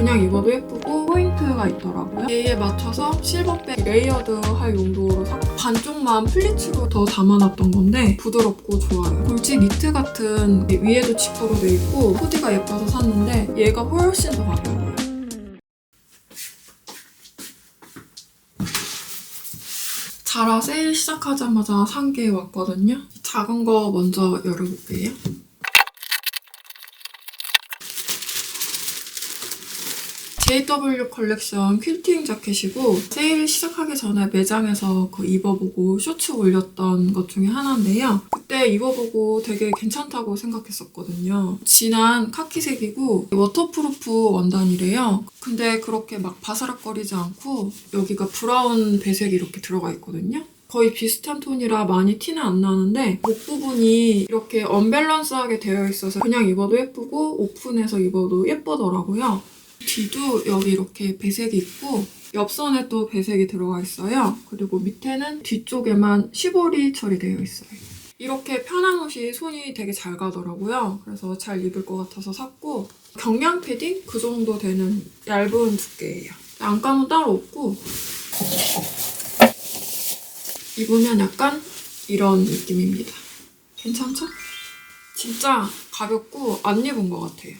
그냥 입어도 예쁘고 포인트가 있더라고요. 얘에 맞춰서 실버백 레이어드 할 용도로 샀고 반쪽만 플리츠로 더 담아놨던 건데 부드럽고 좋아요. 볼지 니트 같은 위에도 지퍼로 돼 있고 코디가 예뻐서 샀는데 얘가 훨씬 더 가벼워요. 자라 세일 시작하자마자 산 게 왔거든요. 작은 거 먼저 열어볼게요. JW 컬렉션 퀼팅 자켓이고 세일 시작하기 전에 매장에서 그 입어보고 쇼츠 올렸던 것 중에 하나인데요. 그때 입어보고 되게 괜찮다고 생각했었거든요. 진한 카키색이고 워터프루프 원단이래요. 근데 그렇게 막 바사락거리지 않고 여기가 브라운 배색이 이렇게 들어가 있거든요. 거의 비슷한 톤이라 많이 티는 안 나는데 목 부분이 이렇게 언밸런스하게 되어 있어서 그냥 입어도 예쁘고 오픈해서 입어도 예쁘더라고요. 뒤도 여기 이렇게 배색이 있고 옆선에 또 배색이 들어가 있어요. 그리고 밑에는 뒤쪽에만 시보리 처리되어 있어요. 이렇게 편한 옷이 손이 되게 잘 가더라고요. 그래서 잘 입을 것 같아서 샀고 경량 패딩 그 정도 되는 얇은 두께예요. 안감은 따로 없고 입으면 약간 이런 느낌입니다. 괜찮죠? 진짜 가볍고 안 입은 것 같아요.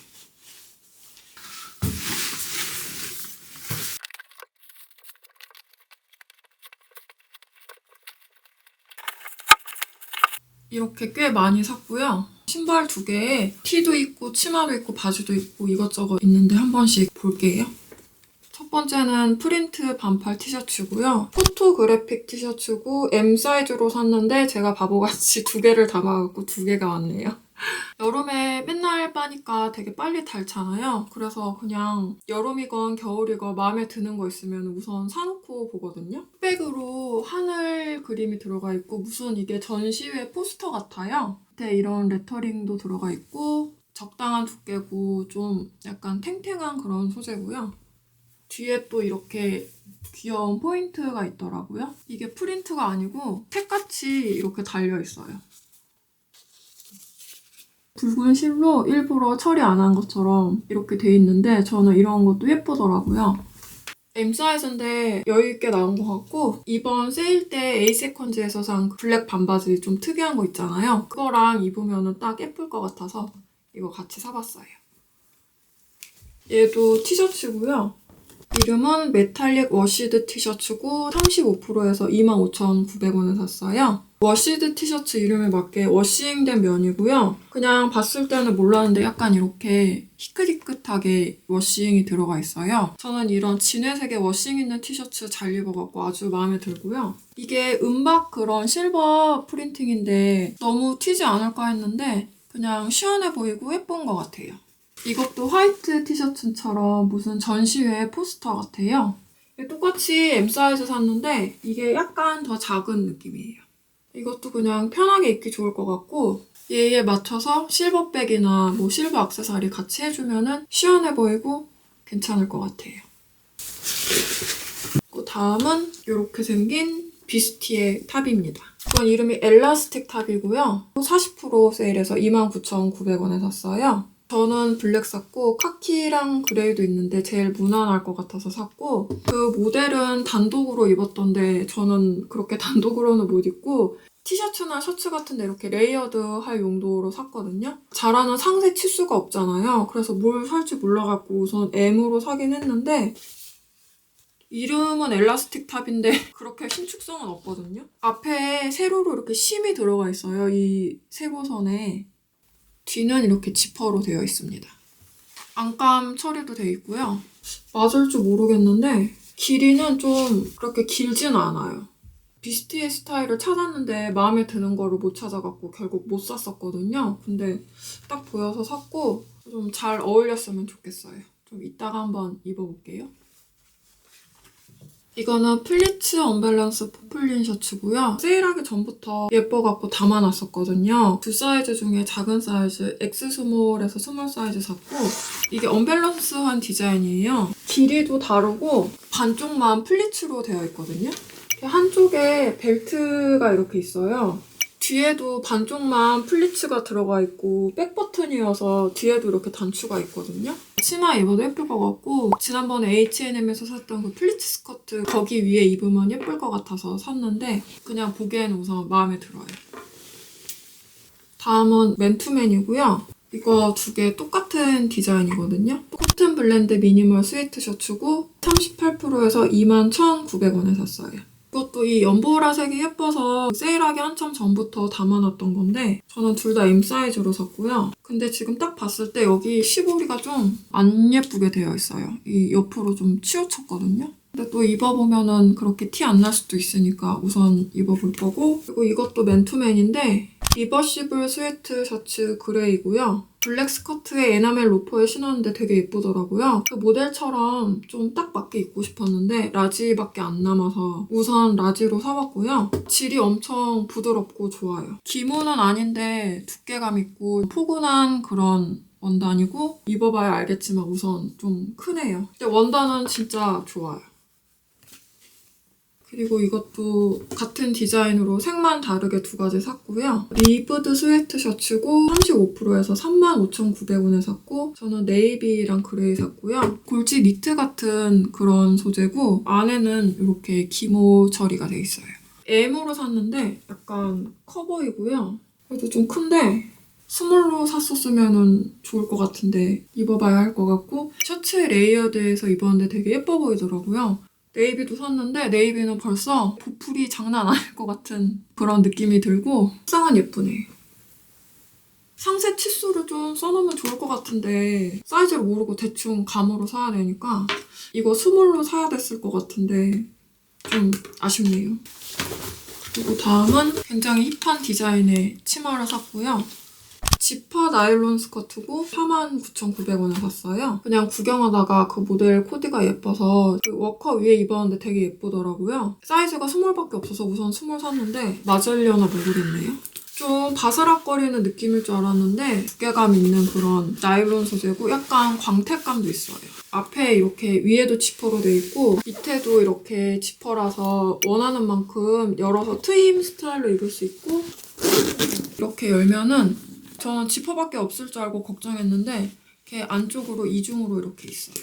이렇게 꽤 많이 샀고요. 신발 두 개에 티도 있고 치마도 있고 바지도 있고 이것저것 있는데 한 번씩 볼게요. 첫 번째는 프린트 반팔 티셔츠고요. 포토그래픽 티셔츠고 M 사이즈로 샀는데 제가 바보같이 두 개를 담아갖고 두 개가 왔네요. 빠니까 되게 빨리 닳잖아요. 그래서 그냥 여름이건 겨울이건 마음에 드는 거 있으면 우선 사놓고 보거든요. 백으로 하늘 그림이 들어가 있고 무슨 이게 전시회 포스터 같아요. 밑에 이런 레터링도 들어가 있고 적당한 두께고 좀 약간 탱탱한 그런 소재고요. 뒤에 또 이렇게 귀여운 포인트가 있더라고요. 이게 프린트가 아니고 책같이 이렇게 달려 있어요. 붉은 실로 일부러 처리 안 한 것처럼 이렇게 돼 있는데 저는 이런 것도 예쁘더라고요. M 사이즈인데 여유있게 나온 것 같고 이번 세일 때 에이세컨즈에서 산 블랙 반바지 좀 특이한 거 있잖아요. 그거랑 입으면 딱 예쁠 것 같아서 이거 같이 사봤어요. 얘도 티셔츠고요. 이름은 메탈릭 워시드 티셔츠고 35%에서 25,900원에 샀어요. 워시드 티셔츠 이름에 맞게 워싱된 면이고요. 그냥 봤을 때는 몰랐는데 약간 이렇게 희끗희끗하게 워싱이 들어가 있어요. 저는 이런 진회색의 워싱 있는 티셔츠 잘 입어갖고 아주 마음에 들고요. 이게 은박 그런 실버 프린팅인데 너무 튀지 않을까 했는데 그냥 시원해 보이고 예쁜 것 같아요. 이것도 화이트 티셔츠처럼 무슨 전시회 포스터 같아요. 똑같이 M 사이즈 샀는데 이게 약간 더 작은 느낌이에요. 이것도 그냥 편하게 입기 좋을 것 같고 얘에 맞춰서 실버백이나 뭐 실버 액세서리 같이 해주면은 시원해 보이고 괜찮을 것 같아요. 그 다음은 이렇게 생긴 비스티의 탑입니다. 이건 이름이 엘라스틱 탑이고요. 40% 세일해서 29,900원에 샀어요. 저는 블랙 샀고 카키랑 그레이도 있는데 제일 무난할 것 같아서 샀고 그 모델은 단독으로 입었던데 저는 그렇게 단독으로는 못 입고 티셔츠나 셔츠 같은데 이렇게 레이어드 할 용도로 샀거든요. 자라는 상세 치수가 없잖아요. 그래서 뭘 살지 몰라갖고 우선 M으로 사긴 했는데 이름은 엘라스틱 탑인데 그렇게 신축성은 없거든요. 앞에 세로로 이렇게 심이 들어가 있어요. 이 세고선에. 뒤는 이렇게 지퍼로 되어 있습니다. 안감 처리도 되어 있고요. 맞을 줄 모르겠는데 길이는 좀 그렇게 길진 않아요. 비스티의 스타일을 찾았는데 마음에 드는 거를 못 찾아갖고 결국 못 샀었거든요. 근데 딱 보여서 샀고 좀 잘 어울렸으면 좋겠어요. 좀 이따가 한번 입어볼게요. 이거는 플리츠 언밸런스 포플린 셔츠고요. 세일하기 전부터 예뻐갖고 담아놨었거든요. 두 사이즈 중에 작은 사이즈 X 스몰에서 스몰 사이즈 샀고 이게 언밸런스한 디자인이에요. 길이도 다르고 반쪽만 플리츠로 되어 있거든요. 한쪽에 벨트가 이렇게 있어요. 뒤에도 반쪽만 플리츠가 들어가 있고 백 버튼이어서 뒤에도 이렇게 단추가 있거든요. 치마 입어도 예쁠 것 같고 지난번에 H&M에서 샀던 그 플리츠 스커트 거기 위에 입으면 예쁠 것 같아서 샀는데 그냥 보기에는 우선 마음에 들어요. 다음은 맨투맨이고요. 이거 두 개 똑같은 디자인이거든요. 코튼 블렌드 미니멀 스웨트 셔츠고 38%에서 21,900원에 샀어요. 이것도 이 연보라색이 예뻐서 세일하기 한참 전부터 담아놨던 건데 저는 둘 다 M 사이즈로 샀고요. 근데 지금 딱 봤을 때 여기 시보리가 좀 안 예쁘게 되어 있어요. 이 옆으로 좀 치우쳤거든요. 근데 또 입어보면은 그렇게 티 안 날 수도 있으니까 우선 입어볼 거고 그리고 이것도 맨투맨인데 리버시블 스웨트 셔츠 그레이고요. 블랙 스커트에 에나멜 로퍼에 신었는데 되게 예쁘더라고요. 그 모델처럼 좀 딱 맞게 입고 싶었는데 라지밖에 안 남아서 우선 라지로 사봤고요. 질이 엄청 부드럽고 좋아요. 기모는 아닌데 두께감 있고 포근한 그런 원단이고 입어봐야 알겠지만 우선 좀 크네요. 근데 원단은 진짜 좋아요. 그리고 이것도 같은 디자인으로 색만 다르게 두 가지 샀고요. 리브드 스웨트 셔츠고 35%에서 35,900원에 샀고 저는 네이비랑 그레이 샀고요. 골지 니트 같은 그런 소재고 안에는 이렇게 기모 처리가 돼 있어요. M으로 샀는데 약간 커 보이고요. 그래도 좀 큰데 스몰로 샀었으면 좋을 것 같은데 입어봐야 할 것 같고 셔츠 레이어드해서 입었는데 되게 예뻐 보이더라고요. 네이비도 샀는데 네이비는 벌써 보풀이 장난 아닐 것 같은 그런 느낌이 들고 색상은 예쁘네. 상세 치수를 좀 써놓으면 좋을 것 같은데 사이즈를 모르고 대충 감으로 사야 되니까 이거 스몰로 사야 됐을 것 같은데 좀 아쉽네요. 그리고 다음은 굉장히 힙한 디자인의 치마를 샀고요. 지퍼 나일론 스커트고 49,900원에 샀어요. 그냥 구경하다가 그 모델 코디가 예뻐서 그 워커 위에 입었는데 되게 예쁘더라고요. 사이즈가 스몰밖에 없어서 우선 스몰 샀는데 맞으려나 모르겠네요. 좀 바스락거리는 느낌일 줄 알았는데 두께감 있는 그런 나일론 소재고 약간 광택감도 있어요. 앞에 이렇게 위에도 지퍼로 돼 있고 밑에도 이렇게 지퍼라서 원하는 만큼 열어서 트임 스타일로 입을 수 있고 이렇게 열면은 저는 지퍼밖에 없을 줄 알고 걱정했는데 이렇게 안쪽으로 이중으로 이렇게 있어요.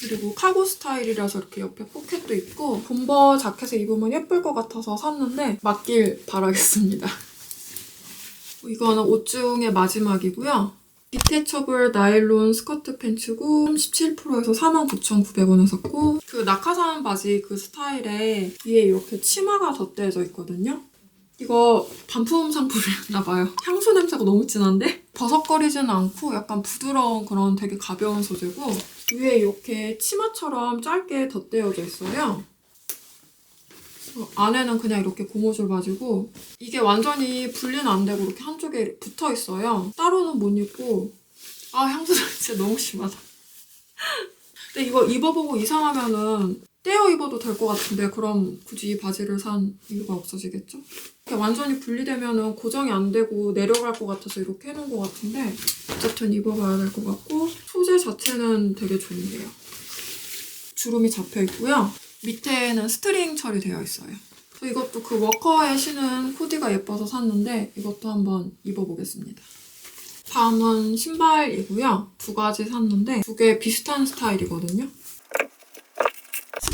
그리고 카고 스타일이라서 이렇게 옆에 포켓도 있고 본버 자켓에 입으면 예쁠 것 같아서 샀는데 맞길 바라겠습니다. 이거는 옷 중의 마지막이고요. 디테처블 나일론 스커트 팬츠고 37%에서 49,900원에 샀고 그 낙하산 바지 그 스타일에 위에 이렇게 치마가 덧대져 있거든요. 이거 반품 상품이었나 봐요. 향수 냄새가 너무 진한데? 버석거리지는 않고 약간 부드러운 그런 되게 가벼운 소재고 위에 이렇게 치마처럼 짧게 덧대어져 있어요. 그래서 안에는 그냥 이렇게 고무줄 바지고 이게 완전히 분리는 안 되고 이렇게 한쪽에 붙어 있어요. 따로는 못 입고 아 향수 냄새 너무 심하다. 근데 이거 입어보고 이상하면은 떼어 입어도 될 것 같은데 그럼 굳이 이 바지를 산 이유가 없어지겠죠? 이렇게 완전히 분리되면은 고정이 안 되고 내려갈 것 같아서 이렇게 해놓은 것 같은데 어쨌든 입어봐야 될 것 같고 소재 자체는 되게 좋네요. 주름이 잡혀 있고요. 밑에는 스트링 처리되어 있어요. 저 이것도 그 워커에 신은 코디가 예뻐서 샀는데 이것도 한번 입어보겠습니다. 다음은 신발이고요. 두 가지 샀는데 두 개 비슷한 스타일이거든요.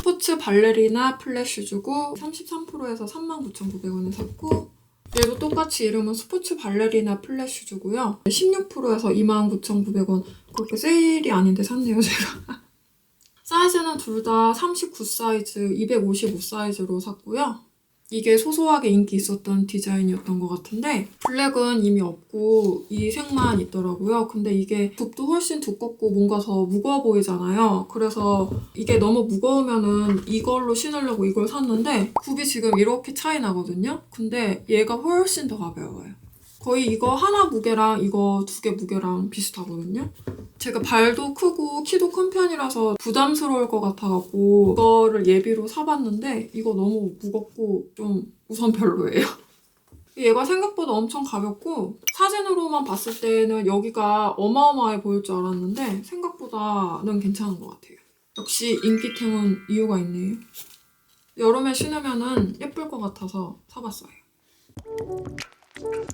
스포츠 발레리나 플랫슈즈고 33%에서 39,900원에 샀고 얘도 똑같이 이름은 스포츠 발레리나 플랫슈즈고요. 16%에서 29,900원 그렇게 세일이 아닌데 샀네요 제가. 사이즈는 둘 다 39 사이즈, 255 사이즈로 샀고요. 이게 소소하게 인기 있었던 디자인이었던 것 같은데 블랙은 이미 없고 이 색만 있더라고요. 근데 이게 굽도 훨씬 두껍고 뭔가 더 무거워 보이잖아요. 그래서 이게 너무 무거우면은 이걸로 신으려고 이걸 샀는데 굽이 지금 이렇게 차이 나거든요. 근데 얘가 훨씬 더 가벼워요. 거의 이거 하나 무게랑 이거 두 개 무게랑 비슷하거든요. 제가 발도 크고 키도 큰 편이라서 부담스러울 것 같아갖고 이거를 예비로 사봤는데 이거 너무 무겁고 좀 우선 별로예요. 얘가 생각보다 엄청 가볍고 사진으로만 봤을 때는 여기가 어마어마해 보일 줄 알았는데 생각보다는 괜찮은 것 같아요. 역시 인기템은 이유가 있네요. 여름에 신으면 예쁠 것 같아서 사봤어요. you